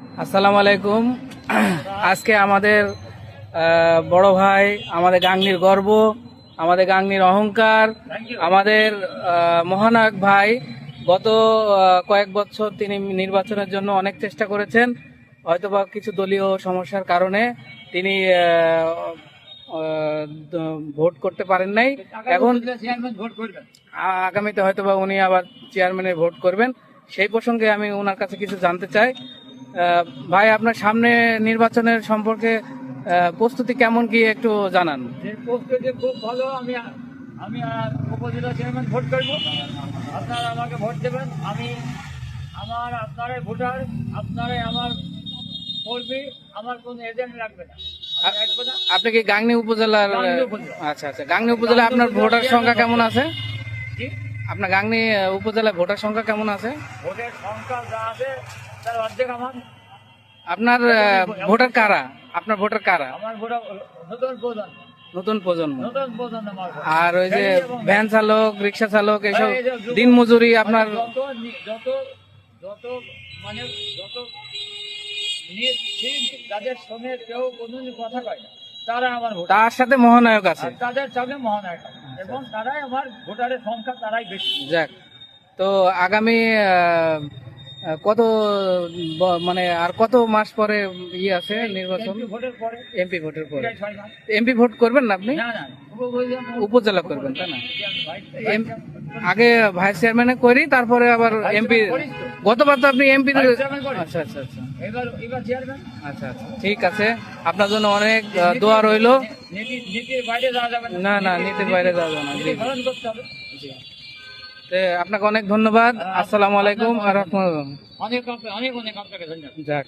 আসসালামু আলাইকুম। আজকে আমাদের বড় ভাই, আমাদের গাংনির গর্ব, আমাদের গাংনির অহংকার, আমাদের মহানায়ক ভাই গত কয়েক বছর তিনি নির্বাচনের জন্য অনেক চেষ্টা করেছেন, হয়তোবা কিছু দলীয় সমস্যার কারণে তিনি ভোট করতে পারেন নাই। এখন আগামীতে হয়তোবা উনি আবার চেয়ারম্যানের ভোট করবেন। সেই প্রসঙ্গে আমি ওনার কাছে কিছু জানতে চাই। ভাই আপনার সামনে নির্বাচনের সম্পর্কে প্রস্তুতি কেমন কি একটু জানান। প্রস্তুতি খুব ভালো আমি আমি উপজেলা চেয়ারম্যান ভোট করব। আপনারা আমাকে ভোট দেবেন। আমি আমার আপনারাই ভোটার আপনারাই আমার কর্মী আমার কোনো এজেন্ট লাগবে না। আপনি কি গাংনি উপজেলার আচ্ছা আচ্ছা গাংনি উপজেলা আপনার ভোটার সংখ্যা কেমন আছে? আপনার গাংনী আহ, উপজেলায় ভোটার সংখ্যা কেমন আছে? ভোটের সংখ্যা যা আছে আপনার ভোটার কারা? আপনার ভোটার কারা? আমার ভোটার নতুন প্রজন্ম। নতুন প্রজন্ম। নতুন প্রজন্ম আমার আর ওই যে ভ্যান চালক রিক্সা চালক এইসব এই দিন মজুরি আপনার যত যত যত মানে যত যাদের সঙ্গে কেউ কোনোদিন কথা কয় না তারা আমার তার সাথে মহানায়ক আছে। তাদের সঙ্গে মহানায়ক আছে। এবং তারাই আমার ভোটারের সংখ্যা তারাই বেশি। যাক তো আগামী কত মানে আর কত মাস পরে ইয়ে আছে নির্বাচন? এমপি ভোটের পরে। এমপি ভোট করবেন না আপনি? উপজেলা করবেন তাই না? আগে ভাইস চেয়ারম্যানে করি তারপরে আবার এমপি? গতবার তো আপনি এমপি আচ্ছা আচ্ছা আচ্ছা। আচ্ছা আচ্ছা। ঠিক আছে। আপনার জন্য অনেক দোয়া রইল। নীতি নীতির বাইরে যাওয়া যাবে না। না নীতির বাইরে যাওয়া যাবে না। জি। আপনাকে অনেক ধন্যবাদ আসসালামু আলাইকুম আর অনেক অনেক অনেক আপনাকে ধন্যবাদ যাক